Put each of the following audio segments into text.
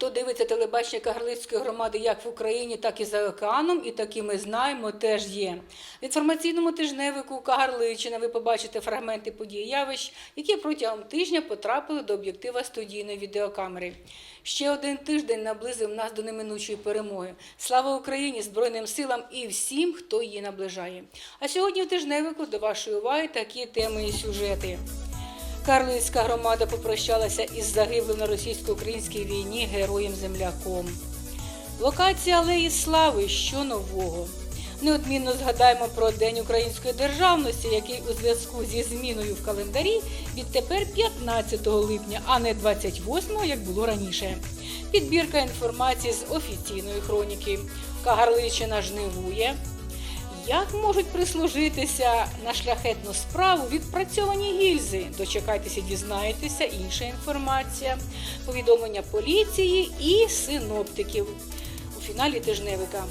Хто дивиться телебачення Кагарлицької громади як в Україні, так і за океаном, і такі ми знаємо теж є. В інформаційному тижневику Кагарличина ви побачите фрагменти подій явищ, які протягом тижня потрапили до об'єктива студійної відеокамери. Ще один тиждень наблизив нас до неминучої перемоги. Слава Україні, Збройним силам і всім, хто її наближає. А сьогодні в тижневику до вашої уваги такі теми і сюжети. Карлицька громада попрощалася із загиблим на російсько-українській війні героєм-земляком. Локація Алеї Слави що нового? Неодмінно згадаємо про День української державності, який у зв'язку зі зміною в календарі відтепер 15 липня, а не 28, як було раніше. Підбірка інформації з офіційної хроніки. Кагарличина жнивує. Як можуть прислужитися на шляхетну справу відпрацьовані гільзи? Дочекайтеся, дізнаєтеся, інша інформація, повідомлення поліції і синоптиків у фіналі тижневика.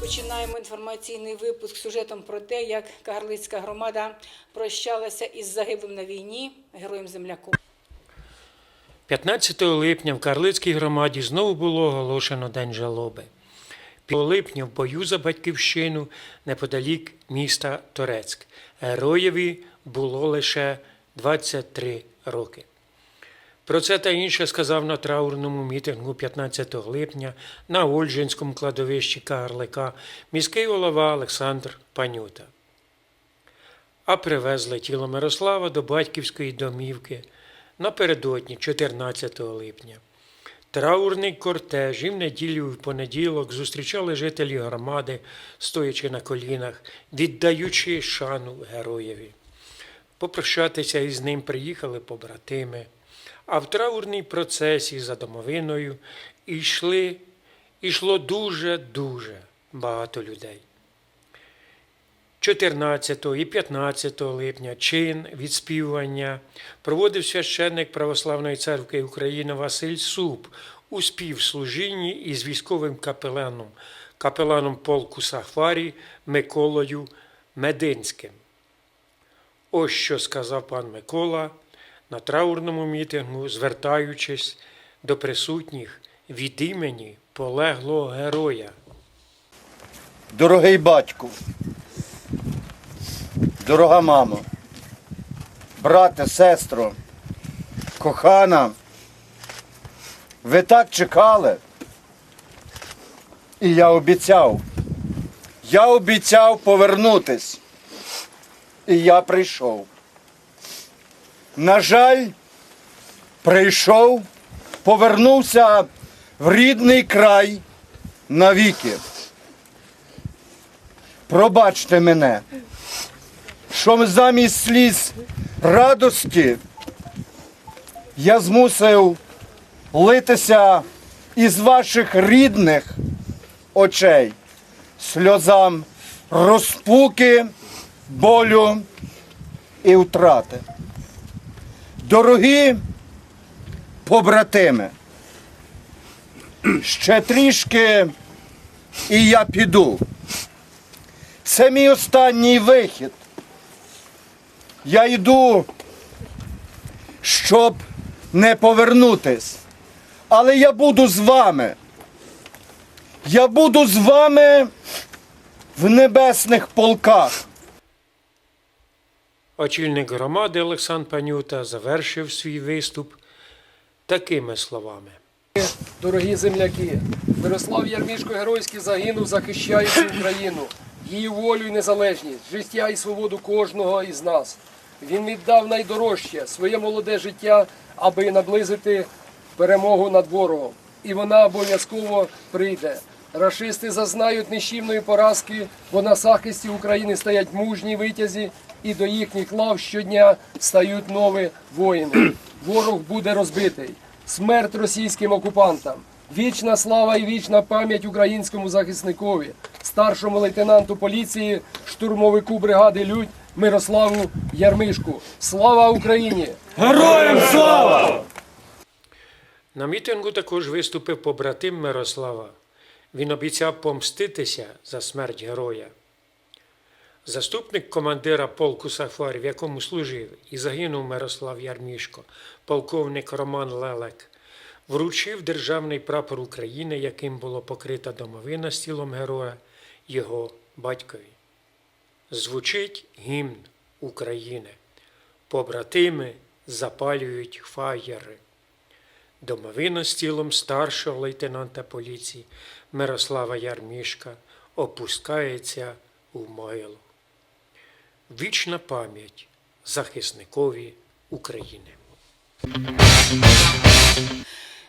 Починаємо інформаційний випуск сюжетом про те, як Кагарлицька громада прощалася із загиблим на війні героєм земляком. 15 липня в Карлицькій громаді знову було оголошено День жалоби. 5 липня в бою за батьківщину неподалік міста Торецьк. Героєві було лише 23 роки. Про це та інше сказав на траурному мітингу 15 липня на Ольжинському кладовищі Карлика міський голова Олександр Панюта. А привезли тіло Мирослава до батьківської домівки напередодні 14 липня. Траурний кортеж і в неділю і в понеділок зустрічали жителі громади, стоячи на колінах, віддаючи шану героєві. Попрощатися із ним приїхали побратими, а в траурній процесі за домовиною йшли, йшло дуже-дуже багато людей. 14 і 15 липня чин відспівування проводив священник Православної церкви України Василь Суп у співслужінні із військовим капеланом, капеланом полку Сахварі Миколою Мединським. Ось що сказав пан Микола на траурному мітингу, звертаючись до присутніх від імені полеглого героя. Дорогий батьку, дорога мамо, брате, сестро, кохана, ви так чекали. І я обіцяв. Я обіцяв повернутись. І я прийшов. На жаль, прийшов, повернувся в рідний край навіки. Пробачте мене, що замість сліз радості я змусив литися із ваших рідних очей сльозам розпуки, болю і втрати. Дорогі побратими, ще трішки і я піду. Це мій останній вихід. Я йду, щоб не повернутись. Але я буду з вами. Я буду з вами в небесних полках. Очільник громади Олександр Панюта завершив свій виступ такими словами. Дорогі земляки, Мирослав Ярмішко геройськи загинув, захищаючи Україну, її волю і незалежність, життя і свободу кожного із нас. Він віддав найдорожче своє молоде життя, аби наблизити перемогу над ворогом. І вона обов'язково прийде. Рашисти зазнають нищівної поразки, бо на захисті України стоять мужні витязі, і до їхніх лав щодня стають нові воїни. Ворог буде розбитий. Смерть російським окупантам. Вічна слава і вічна пам'ять українському захисникові, старшому лейтенанту поліції, штурмовику бригади Людь Мирославу Ярмишку. Слава Україні! Героям слава! На мітингу також виступив побратим Мирослава. Він обіцяв помститися за смерть героя. Заступник командира полку Сафарі, в якому служив і загинув Мирослав Ярмішко, полковник Роман Лелек, вручив державний прапор України, яким було покрита домовина з тілом героя його батькові. Звучить гімн України. Побратими запалюють фаєри. Домовина з тілом старшого лейтенанта поліції Мирослава Ярмішка опускається у могилу. Вічна пам'ять захисникові України.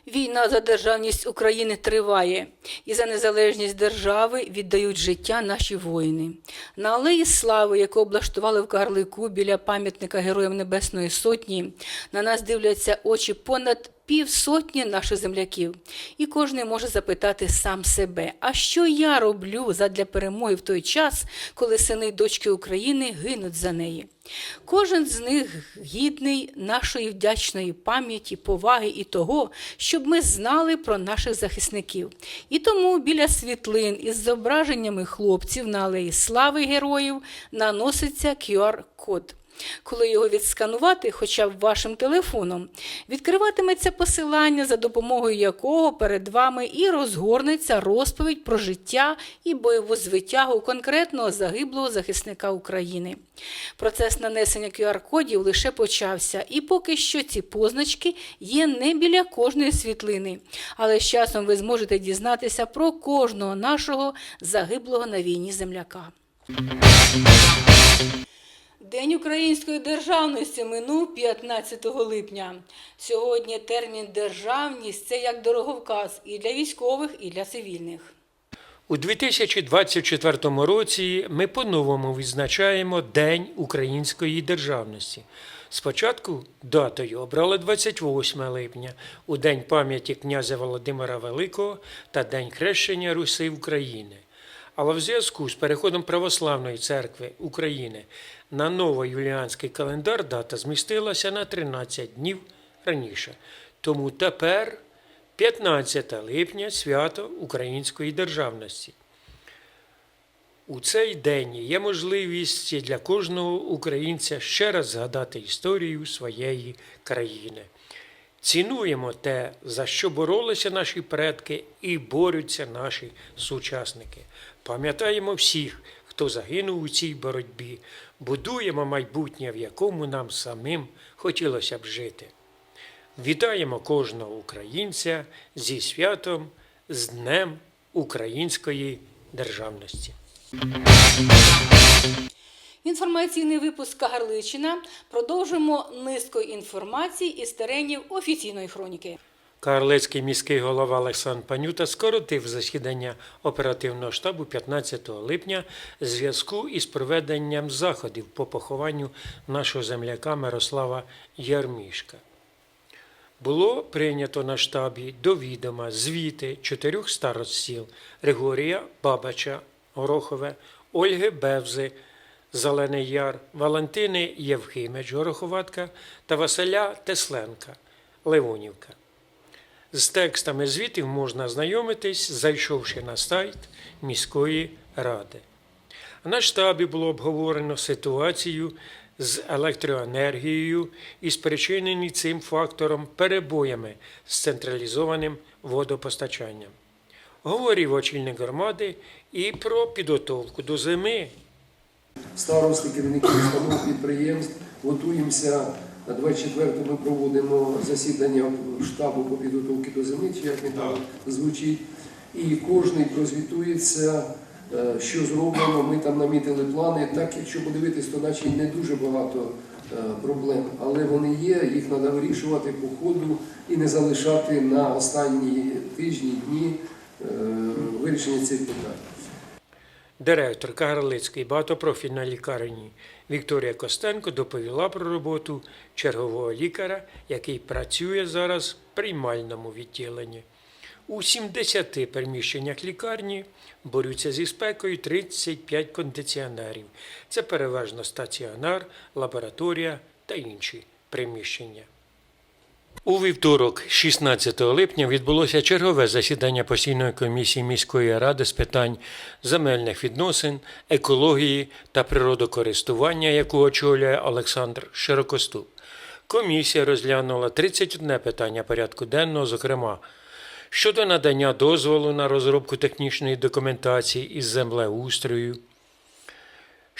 Війна за державність України триває, і за незалежність держави віддають життя наші воїни. На алеї слави, яку облаштували в Карлику біля пам'ятника Героям Небесної Сотні, на нас дивляться очі понад півсотні наших земляків. І кожен може запитати сам себе: а що я роблю задля перемоги в той час, коли сини й дочки України гинуть за неї? Кожен з них гідний нашої вдячної пам'яті, поваги і того, щоб ми знали про наших захисників. І тому біля світлин із зображеннями хлопців на алеї слави героїв наноситься QR-код. Коли його відсканувати, хоча б вашим телефоном, відкриватиметься посилання, за допомогою якого перед вами і розгорнеться розповідь про життя і бойову звитягу конкретного загиблого захисника України. Процес нанесення QR-кодів лише почався, і поки що ці позначки є не біля кожної світлини. Але з часом ви зможете дізнатися про кожного нашого загиблого на війні земляка. День української державності минув 15 липня. Сьогодні термін державність це як дороговказ і для військових, і для цивільних. У 2024 році ми по-новому відзначаємо День української державності. Спочатку датою обрали 28 липня у День пам'яті князя Володимира Великого та День хрещення Руси України. Але в зв'язку з переходом Православної церкви України на новоюліанський календар дата змістилася на 13 днів раніше. Тому тепер 15 липня свято Української державності. У цей день є можливість для кожного українця ще раз згадати історію своєї країни. Цінуємо те, за що боролися наші предки і борються наші сучасники. Пам'ятаємо всіх, хто загинув у цій боротьбі, будуємо майбутнє, в якому нам самим хотілося б жити. Вітаємо кожного українця зі святом, з Днем Української державності. Інформаційний випуск Кагарличина. Продовжимо низкою інформації із теренів офіційної хроніки. Карлицький міський голова Олександр Панюта скоротив засідання оперативного штабу 15 липня в зв'язку із проведенням заходів по похованню нашого земляка Мирослава Ярмішка. Було прийнято на штабі до відома звіти чотирьох старост сіл Григорія Бабача, Горохове, Ольги Бевзи, Зелений Яр, Валентини Євхимич, Гороховатка та Василя Тесленка, Ливонівка. З текстами звітів можна знайомитись, зайшовши на сайт міської ради. На штабі було обговорено ситуацію з електроенергією і спричинені цим фактором перебоями з централізованим водопостачанням. Говорив очільник громади і про підготовку до зими. старости, керівники установ підприємств. Готуємося. На 24 ми проводимо засідання штабу по підготовці до зими, чи як він там звучить. І кожен прозвітується, е, що зроблено. Ми там намітили плани. Так, якщо подивитись, то наче не дуже багато е, проблем, але вони є, їх треба вирішувати по ходу і не залишати на останні тижні, дні е, вирішення цих питань. Директор Кагарлицької багатопрофільної лікарні Вікторія Костенко доповіла про роботу чергового лікаря, який працює зараз в приймальному відділенні. У 70 приміщеннях лікарні борються зі спекою 35 кондиціонерів. Це переважно стаціонар, лабораторія та інші приміщення. У вівторок, 16 липня, відбулося чергове засідання постійної комісії міської ради з питань земельних відносин, екології та природокористування, яку очолює Олександр Широкоступ. Комісія розглянула 31 питання порядку денного, зокрема, щодо надання дозволу на розробку технічної документації із землеустрою,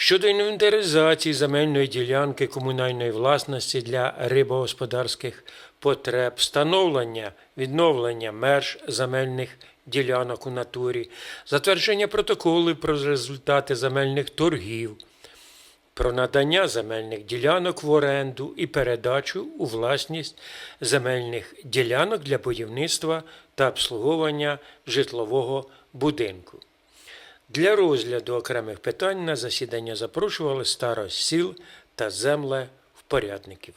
щодо інвентаризації земельної ділянки комунальної власності для рибогосподарських потреб, встановлення, відновлення меж земельних ділянок у натурі, затвердження протоколів про результати земельних торгів, про надання земельних ділянок в оренду і передачу у власність земельних ділянок для будівництва та обслуговування житлового будинку. Для розгляду окремих питань на засідання запрошували старост сіл та землевпорядників.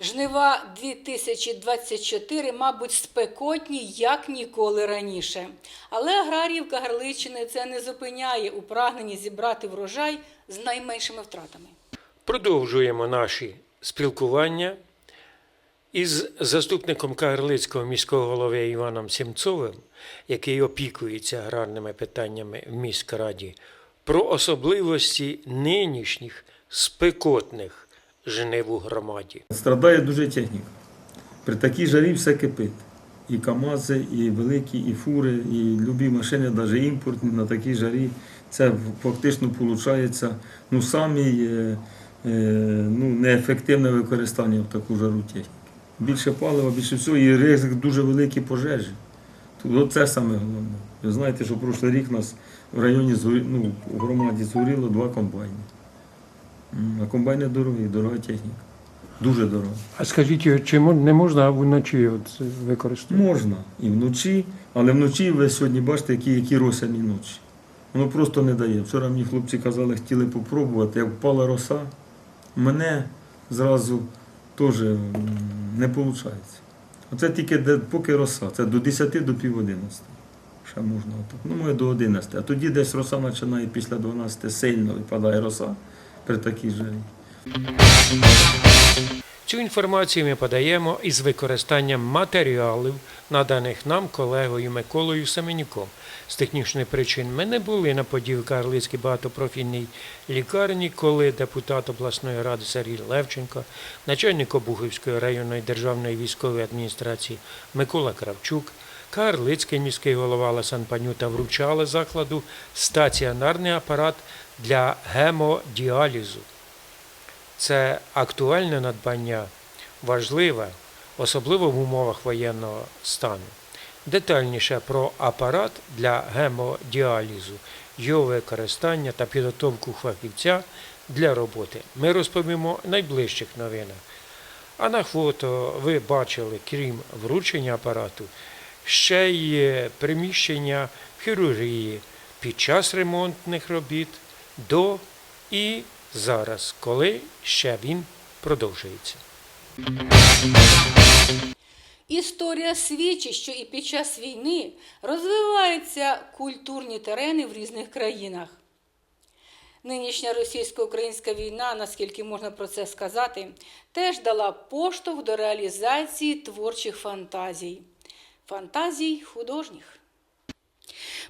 Жнива 2024, мабуть, спекотні, як ніколи раніше. Але аграріїв Кагарличини це не зупиняє у прагненні зібрати врожай з найменшими втратами. Продовжуємо наші спілкування із заступником Кагарлицького міського голови Іваном Сімцовим, який опікується аграрними питаннями в міськраді, про особливості нинішніх спекотних жнив у громаді. Страдає дуже техніка. При такій жарі все кипить. І КАМАЗи, і великі, і фури, і любі машини, навіть імпортні на такій жарі. Це фактично виходить ну, самі е, е, ну, неефективне використання в таку жару техніки. Більше палива, більше всього, і ризик дуже великі пожежі. Тут це саме головне. Ви знаєте, що прошлий рік у нас в районі ну, в громаді згоріло два комбайни. А комбайни дорогі, дорога техніка. Дуже дорога. А скажіть, чи не можна вночі використовувати? Можна і вночі, але вночі ви сьогодні бачите, які, які росяні ночі. Воно просто не дає. Вчора мені хлопці казали, хотіли попробувати, як впала роса, мене зразу теж не виходить. Оце тільки поки роса, це до 10 до пів 11. Ще можна отак. Ну, може до 11. А тоді десь роса починає після 12 сильно випадає роса при такій жарі. Цю інформацію ми подаємо із використанням матеріалів, наданих нам колегою Миколою Семенюком. З технічних причин ми не були на події в Карлицькій багатопрофільній лікарні, коли депутат обласної ради Сергій Левченко, начальник Обухівської районної державної військової адміністрації Микола Кравчук, Карлицький міський голова Ласан Панюта вручали закладу стаціонарний апарат для гемодіалізу. Це актуальне надбання, важливе, особливо в умовах воєнного стану. Детальніше про апарат для гемодіалізу, його використання та підготовку фахівця для роботи ми розповімо в найближчих новинах. А на фото ви бачили, крім вручення апарату, ще й приміщення в хірургії під час ремонтних робіт до і зараз, коли ще він продовжується. Історія свідчить, що і під час війни розвиваються культурні терени в різних країнах. Нинішня російсько-українська війна, наскільки можна про це сказати, теж дала поштовх до реалізації творчих фантазій, фантазій художніх.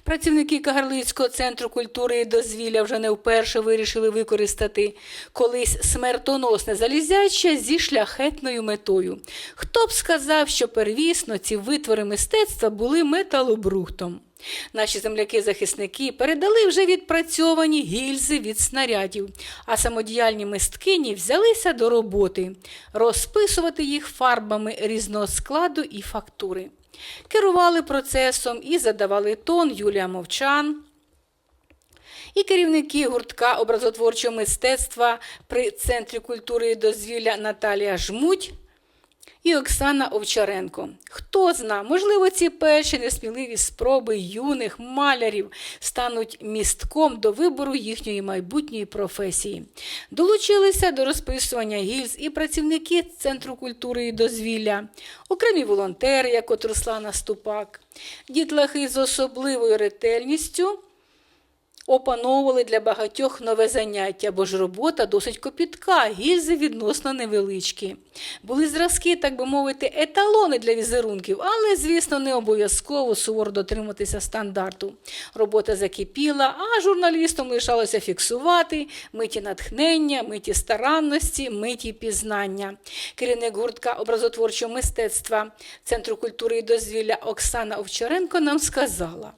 Працівники Кагарлицького центру культури і дозвілля вже не вперше вирішили використати колись смертоносне залізяче зі шляхетною метою. Хто б сказав, що первісно ці витвори мистецтва були металобрухтом. Наші земляки-захисники передали вже відпрацьовані гільзи від снарядів, а самодіяльні мисткині взялися до роботи розписувати їх фарбами різного складу і фактури. Керували процесом і задавали тон Юлія Мовчан, і керівники гуртка образотворчого мистецтва при Центрі культури і дозвілля Наталія Жмуть і Оксана Овчаренко. Хто зна, можливо, ці перші несміливі спроби юних малярів стануть містком до вибору їхньої майбутньої професії. Долучилися до розписування гільз і працівники Центру культури і дозвілля, окремі волонтери, як от Руслана Ступак, дітлахи з особливою ретельністю Опановували для багатьох нове заняття, бо ж робота досить копітка, гільзи відносно невеличкі. Були зразки, так би мовити, еталони для візерунків, але, звісно, не обов'язково суворо дотримуватися стандарту. Робота закипіла, а журналістам лишалося фіксувати миті натхнення, миті старанності, миті пізнання. Керівник гуртка образотворчого мистецтва Центру культури і дозвілля Оксана Овчаренко нам сказала.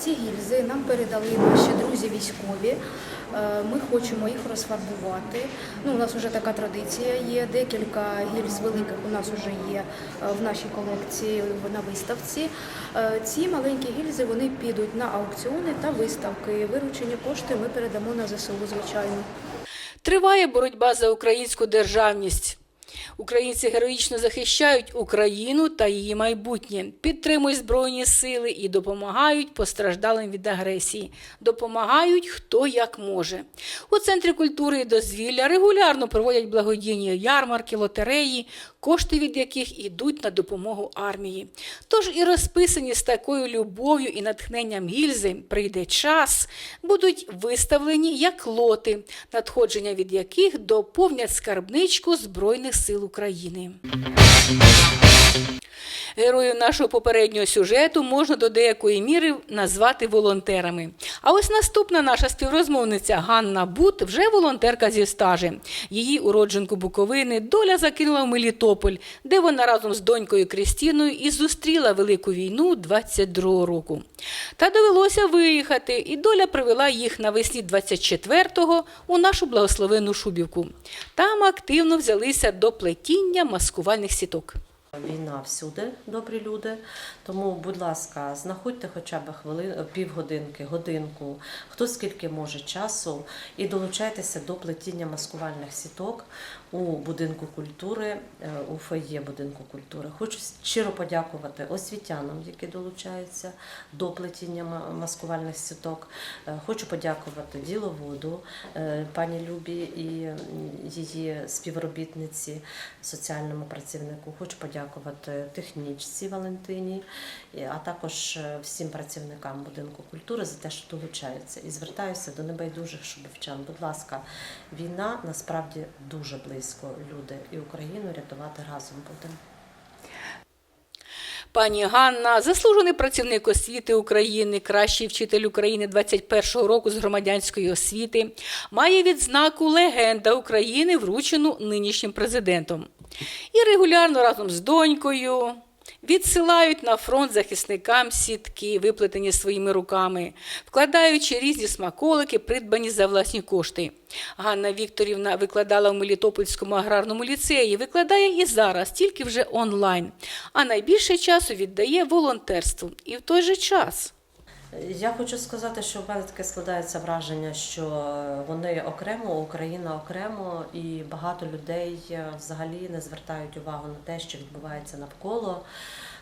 Ці гільзи нам передали наші друзі військові. Е, Ми хочемо їх розфарбувати. Ну, у нас вже така традиція є. Декілька гільз великих у нас вже є е, в нашій колекції на виставці. Е, Ці маленькі гільзи вони підуть на аукціони та виставки. Виручені кошти ми передамо на ЗСУ, звичайно. Триває боротьба за українську державність. Українці героїчно захищають Україну та її майбутнє, підтримують збройні сили і допомагають постраждалим від агресії. Допомагають хто як може. У центрі культури і дозвілля регулярно проводять благодійні ярмарки, лотереї, кошти від яких ідуть на допомогу армії. Тож і розписані з такою любов'ю і натхненням гільзи прийде час, будуть виставлені як лоти, надходження від яких доповнять скарбничку Збройних сил України. Героїв нашого попереднього сюжету можна до деякої міри назвати волонтерами. А ось наступна наша співрозмовниця Ганна Бут вже волонтерка зі стажем. Її уродженку Буковини доля закинула в Мелітополь, де вона разом з донькою Крістіною і зустріла велику війну 22-го року. Та довелося виїхати, і доля привела їх навесні 24-го у нашу благословенну Шубівку. Там активно взялися до плетіння маскувальних сіток. Війна всюди, добрі люди. Тому, будь ласка, знаходьте хоча б хвилин, півгодинки, годинку, хто скільки може часу, і долучайтеся до плетіння маскувальних сіток у будинку культури, е, у фоє будинку культури. Хочу щиро подякувати освітянам, які долучаються до плетіння маскувальних сіток. Е, Хочу подякувати діловоду е, пані Любі і її співробітниці, соціальному працівнику. Хочу подякувати технічці Валентині, а також е, всім працівникам будинку культури за те, що долучаються. І звертаюся до небайдужих шубовчан. Будь ласка, війна насправді дуже близько. Люди і Україну рятувати разом будемо. Пані Ганна, заслужений працівник освіти України, кращий вчитель України 21-го року з громадянської освіти, має відзнаку Легенда України, вручену нинішнім президентом. І регулярно разом з донькою відсилають на фронт захисникам сітки, виплетені своїми руками, вкладаючи різні смаколики, придбані за власні кошти. Ганна Вікторівна викладала в Мелітопольському аграрному ліцеї, викладає і зараз, тільки вже онлайн. А найбільше часу віддає волонтерству. І в той же час. Я хочу сказати, що в мене таке складається враження, що вони окремо, Україна окремо, і багато людей е, взагалі не звертають увагу на те, що відбувається навколо.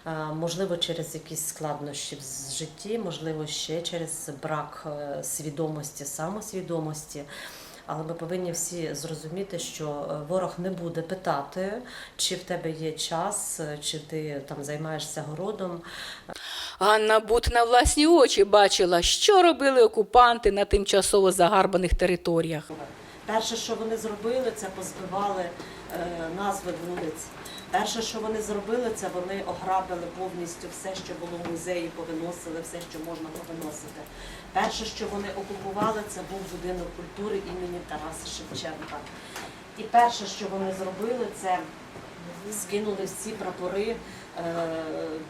Е, Можливо, через якісь складнощі в житті, можливо, ще через брак е, свідомості, самосвідомості. Але ми повинні всі зрозуміти, що е, ворог не буде питати, чи в тебе є час, е, чи ти там займаєшся городом. Ганна Бут на власні очі бачила, що робили окупанти на тимчасово загарбаних територіях. Перше, що вони зробили, це позбивали е, назви вулиць. Перше, що вони зробили, це вони ограбили повністю все, що було в музеї, повиносили все, що можна повиносити. Перше, що вони окупували, це був будинок культури імені Тараса Шевченка. І перше, що вони зробили, це скинули всі прапори, е,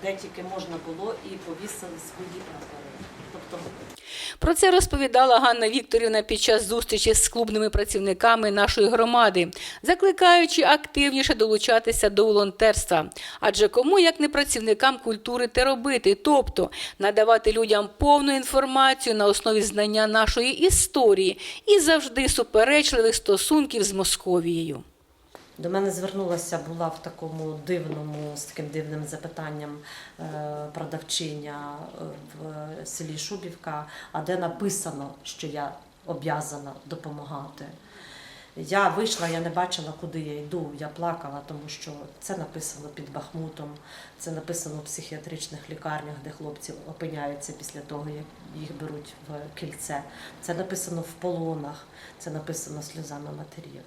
де тільки можна було, і повісили свої прапори. Тобто Про це розповідала Ганна Вікторівна під час зустрічі з клубними працівниками нашої громади, закликаючи активніше долучатися до волонтерства. Адже кому, як не працівникам культури, те робити, тобто надавати людям повну інформацію на основі знання нашої історії і завжди суперечливих стосунків з Московією. До мене звернулася була в такому дивному, з таким дивним запитанням е, продавчиня е, в селі Шубівка, а де написано, що я об'язана допомагати. Я вийшла, я не бачила, куди я йду. Я плакала, тому що це написано під Бахмутом, це написано в психіатричних лікарнях, де хлопці опиняються після того, як їх беруть в кільце. Це написано в полонах, це написано сльозами матерів.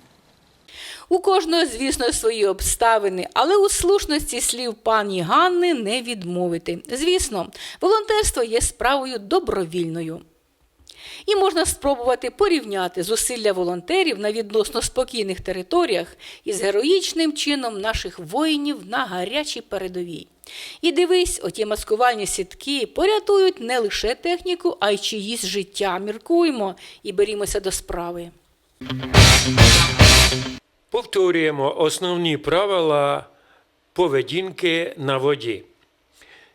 У кожного, звісно, свої обставини, але у слушності слів пані Ганни не відмовити. Звісно, волонтерство є справою добровільною. І можна спробувати порівняти зусилля волонтерів на відносно спокійних територіях із героїчним чином наших воїнів на гарячій передовій. І дивись, оті маскувальні сітки порятують не лише техніку, а й чиїсь життя. Міркуємо і берімося до справи. Повторюємо основні правила поведінки на воді.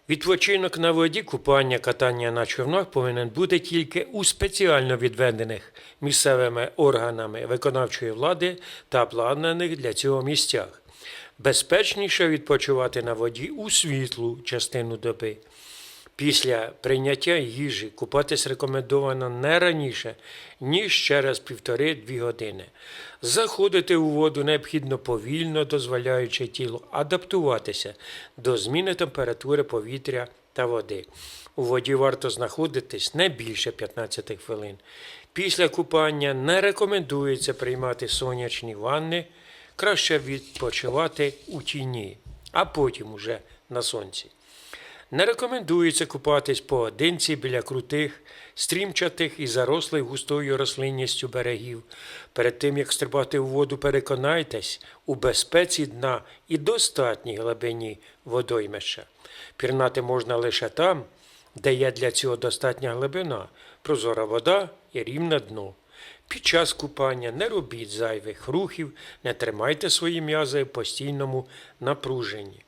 Відпочинок на воді, купання, катання на човнах повинен бути тільки у спеціально відведених місцевими органами виконавчої влади та обладнаних для цього місцях. Безпечніше відпочивати на воді у світлу частину доби. Після прийняття їжі купатись рекомендовано не раніше, ніж через півтори-дві години. Заходити у воду необхідно повільно, дозволяючи тілу адаптуватися до зміни температури повітря та води. У воді варто знаходитись не більше 15 хвилин. Після купання не рекомендується приймати сонячні ванни, краще відпочивати у тіні, а потім уже на сонці. Не рекомендується купатись поодинці біля крутих, стрімчатих і зарослих густою рослинністю берегів. Перед тим, як стрибати у воду, переконайтесь у безпеці дна і достатній глибині водоймища. Пірнати можна лише там, де є для цього достатня глибина, прозора вода і рівне дно. Під час купання не робіть зайвих рухів, не тримайте свої м'язи в постійному напруженні.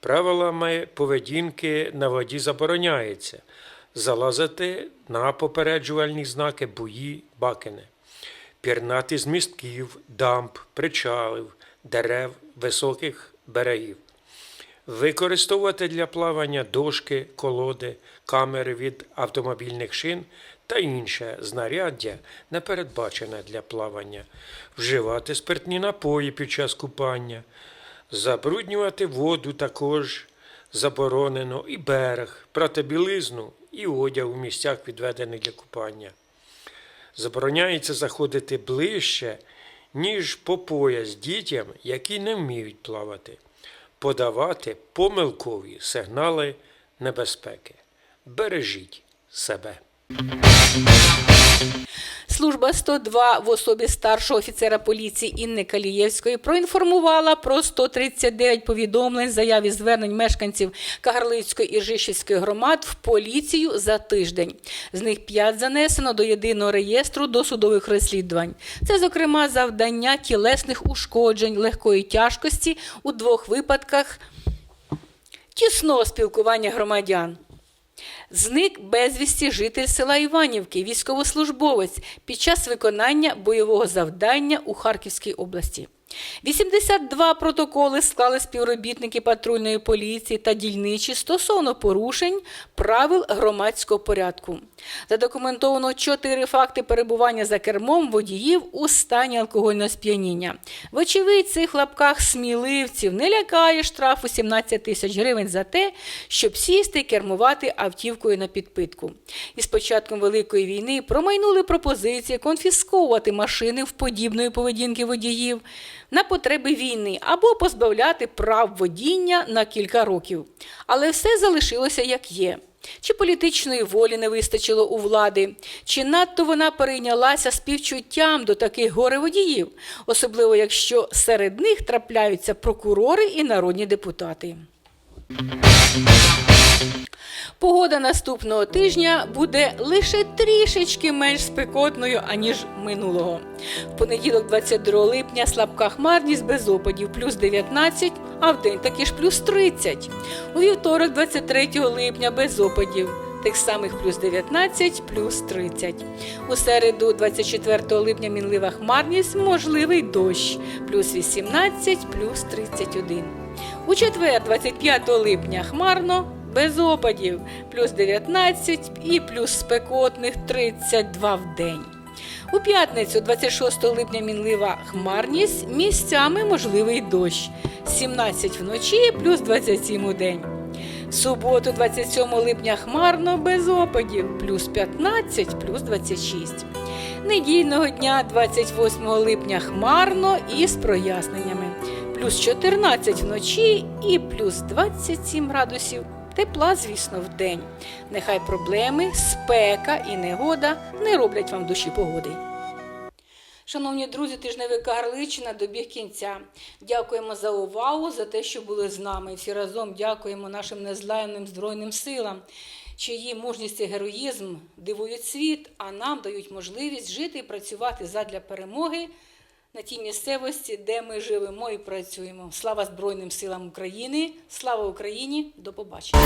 Правилами поведінки на воді забороняється залазити на попереджувальні знаки буї, бакини, пірнати з містків, дамб, причалів, дерев, високих берегів, використовувати для плавання дошки, колоди, камери від автомобільних шин та інше знаряддя, не передбачене для плавання, вживати спиртні напої під час купання. Забруднювати воду також заборонено і берег, прати білизну і одяг у місцях, відведених для купання. Забороняється заходити ближче, ніж по пояс дітям, які не вміють плавати, подавати помилкові сигнали небезпеки. Бережіть себе. Служба 102 в особі старшого офіцера поліції Інни Калієвської проінформувала про 139 повідомлень, заяв і звернень мешканців Кагарлицької і Ржищівської громад в поліцію за тиждень. З них 5 занесено до єдиного реєстру досудових розслідувань. Це, зокрема, завдання тілесних ушкоджень легкої тяжкості у двох випадках тісного спілкування громадян. Зник безвісті житель села Іванівки, військовослужбовець під час виконання бойового завдання у Харківській області. 82 протоколи склали співробітники патрульної поліції та дільничі стосовно порушень правил громадського порядку. Задокументовано 4 факти перебування за кермом водіїв у стані алкогольного сп'яніння. Вочевидь, цих лапках сміливців не лякає штраф у 17 тисяч гривень за те, щоб сісти і кермувати автівкою на підпитку. І з початком Великої війни промайнули пропозиції конфісковувати машини в подібної поведінки водіїв на потреби війни або позбавляти прав водіння на кілька років. Але все залишилося як є. Чи політичної волі не вистачило у влади, чи надто вона перейнялася співчуттям до таких гореводіїв, особливо якщо серед них трапляються прокурори і народні депутати. Погода наступного тижня буде лише трішечки менш спекотною, аніж минулого. В понеділок, 22 липня, слабка хмарність без опадів плюс 19, а в день таки ж плюс 30. У вівторок, 23 липня, без опадів. Тих самих плюс 19, плюс 30. У середу, 24 липня, мінлива хмарність, можливий дощ, плюс 18, плюс 31. У четвер, 25 липня, хмарно, без опадів, плюс 19 і плюс спекотних 32 в день. У п'ятницю, 26 липня, мінлива хмарність, місцями можливий дощ. 17 вночі плюс 27 у день. Суботу, 27 липня, хмарно без опадів, плюс 15, плюс 26. Недільного дня, 28 липня, хмарно і з проясненнями. Плюс 14 вночі і плюс 27 градусів. Тепла, звісно, в день. Нехай проблеми, спека і негода не роблять вам душі погоди. Шановні друзі, тижневик Кагарличина добіг кінця. Дякуємо за увагу, за те, що були з нами. Всі разом дякуємо нашим незламним Збройним силам, чиї мужність і героїзм дивують світ, а нам дають можливість жити і працювати задля перемоги на тій місцевості, де ми живемо і працюємо. Слава Збройним силам України! Слава Україні! До побачення!